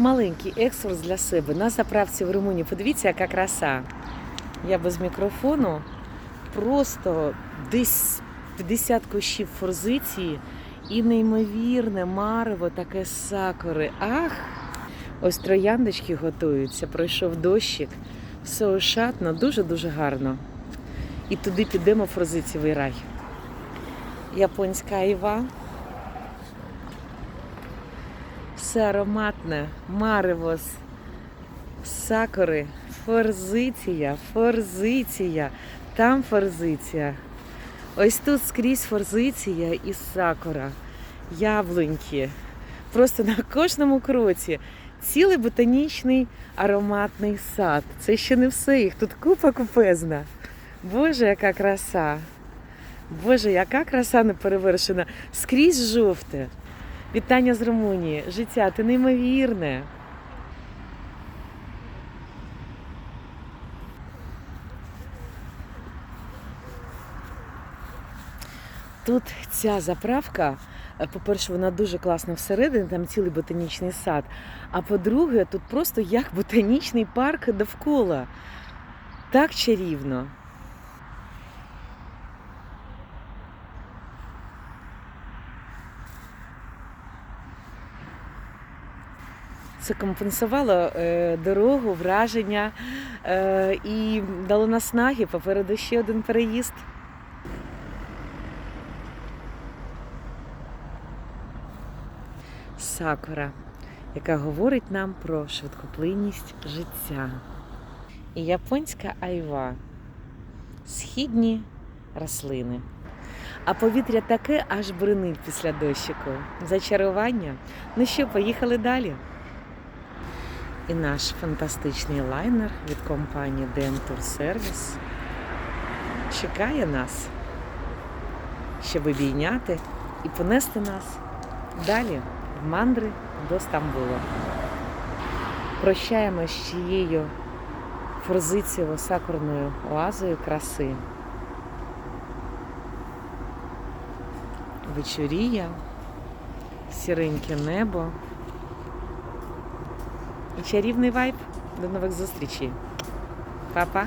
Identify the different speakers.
Speaker 1: Маленький екскурс для себе на заправці в Румунії. Подивіться, яка краса. Я без мікрофону. Просто десь 50 кущів форзиції і неймовірне марево таке сакури. Ах! Ось трояндочки готуються, пройшов дощик. Все ошатно, дуже-дуже гарно. І туди підемо в форзицієвий рай. Японська іва. Все ароматне, марево з сакури, форзиція, форзиція, там форзиція. Ось тут скрізь форзиція і сакура, яблуньки. Просто на кожному кроці цілий ботанічний ароматний сад. Це ще не все, їх тут купа купезна. Боже, яка краса! Боже, яка краса неперевершена. Скрізь жовте. Вітання з Румунії. Життя, ти неймовірне. Тут ця заправка, е, по-перше, вона дуже класна всередині, там цілий ботанічний сад. А по-друге, тут просто як ботанічний парк довкола. Так чарівно. Це компенсувало е, дорогу, враження е, і дало наснаги попереду ще один переїзд. Сакура, яка говорить нам про швидкоплинність життя. І японська айва східні рослини. А повітря таке аж бринить після дощику. Зачарування. Ну що, поїхали далі. І наш фантастичний лайнер від компанії Tour Service чекає нас, щоб обійняти і понести нас далі в мандри до Стамбула. Прощаємо з чиєю форзицієво-сакурною оазою краси. Вечорія, сіреньке небо і чарівний вайб. До нових зустрічей. Па-па!